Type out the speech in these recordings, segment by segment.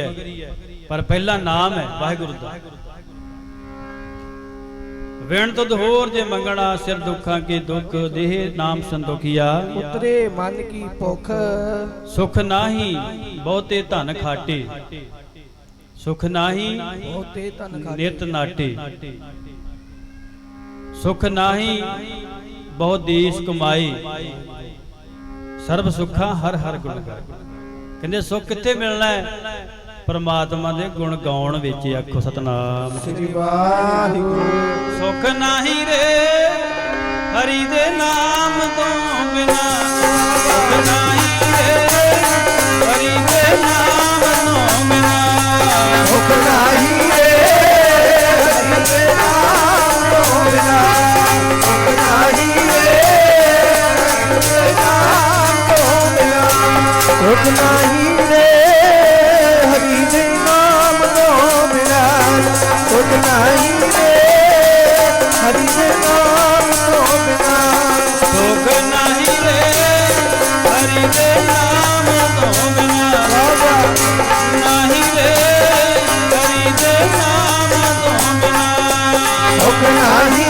ਹੈ ਪਰ ਪਹਿਲਾ ਨਾਮ ਹੈ ਵਾਹਿਗੁਰੂ ਦਾ ਵੇਣ ਤੁਧ ਹੋਰ ਜੇ ਮੰਗਣਾ ਸਿਰ ਦੁੱਖਾਂ ਕੀ ਦੁੱਖ ਦੇਹ ਨਾਮ ਸੰਤੋਖੀਆ ਉਤਰੇ ਮਨ ਕੀ ਭੁਖ ਸੁਖ ਨਾਹੀ ਬਹੁਤੇ ਧਨ ਖਾਟੇ ਸੁਖ ਨਾਹੀ ਬਹੁਤੇ ਤਨ ਖਾਤੇ ਨਿਤ ਨਾਟੇ ਸੁਖ ਨਾਹੀ ਬਹੁ ਦੇਸ਼ ਕਮਾਈ ਸਰਬ ਸੁੱਖਾ ਹਰ ਹਰ ਗੁਣ ਗਾਏ ਕਹਿੰਦੇ ਸੁੱਖ ਕਿੱਥੇ ਮਿਲਣਾ ਹੈ ਪਰਮਾਤਮਾ ਦੇ ਗੁਣ ਗਾਉਣ ਵਿੱਚ ਆਖੋ ਸਤਨਾਮ। ਸ੍ਰੀ ਵਾਹਿਗੁਰੂ। ਸੁਖ ਨਹੀਂ ਰੇ ਹਰੀ ਦੇ ਨਾਮ ਤੋਂ ਬਿਨਾ। ਸੁਖ ਨਹੀਂ ਰੇ ਹਰੀ ਦੇ ਨਾਮ ਤੋਂ ਬਿਨਾ। ਭੁਖ ਨਹੀਂ ਰੇ ਹਰਿ ਦੇ ਨਾਮ ਤੋਂ ਬਿਨਾ। ਭੁਖ ਨਹੀਂ ਰੇ ਹਰਿ ਦੇ ਨਾਮ ਤੋਂ ਬਿਨਾ। ਭੁਖ ਨਹੀਂ ਰੇ ਨਹੀਂ ਰੇ ਹਰਿ ਦੇ ਨਾਮ ਤੋਂ ਬਿਨਾ ਸੁਖ ਨਹੀਂ ਰੇ ਹਰੀ ਦੇ ਨਾਮ ਤੋਂ ਬਿਨਾ ਨਹੀਂ ਰੇ ਹਰੀ ਦੇ ਨਾਮ ਤੋਂ ਬਿਨਾ ਭੁਖ ਨਹੀਂ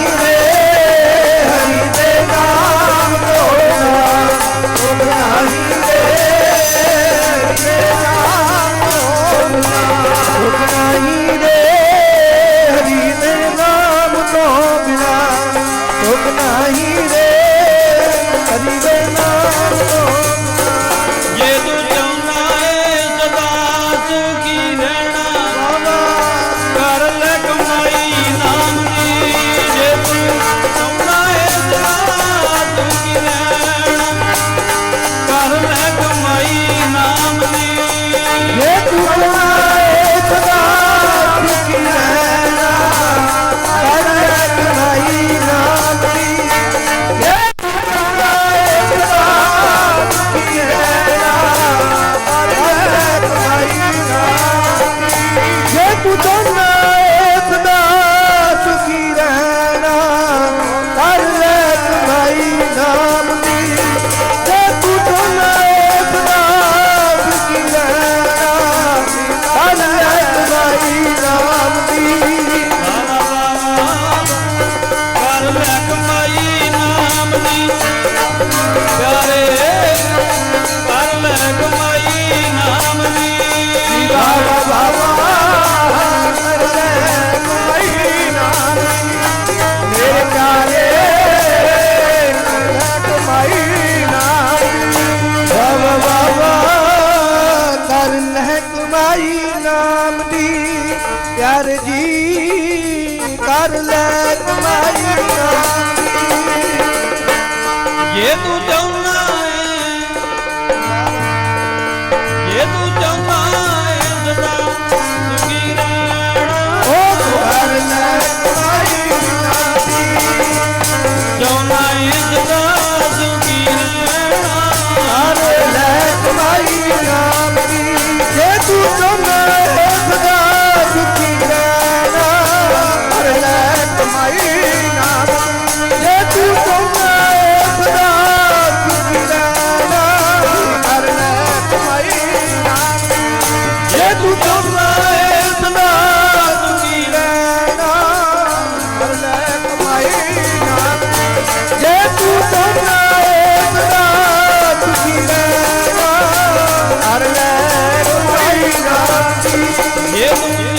ਦੀ ਜੀ ਕਰ ਲੈ ਕਮਾਈ ਤੂੰ ਚਾਹੁੰਦਾ ਹੈ ਸਦਾ ਸੁਖੀ ਰਹਿਣਾ ਕਰ ਲੈ ਕਮਾਈ ਨਾਮ ਜੇ ਤੂੰ ਚਾਹੁੰਦਾ ਹੈ ਸਦਾ ਸੁਖੀ ਰਹਿਣਾ ਕਰ ਲੈ ਕਮਾਈ ਨਾਮ ਜੇ ਤੂੰ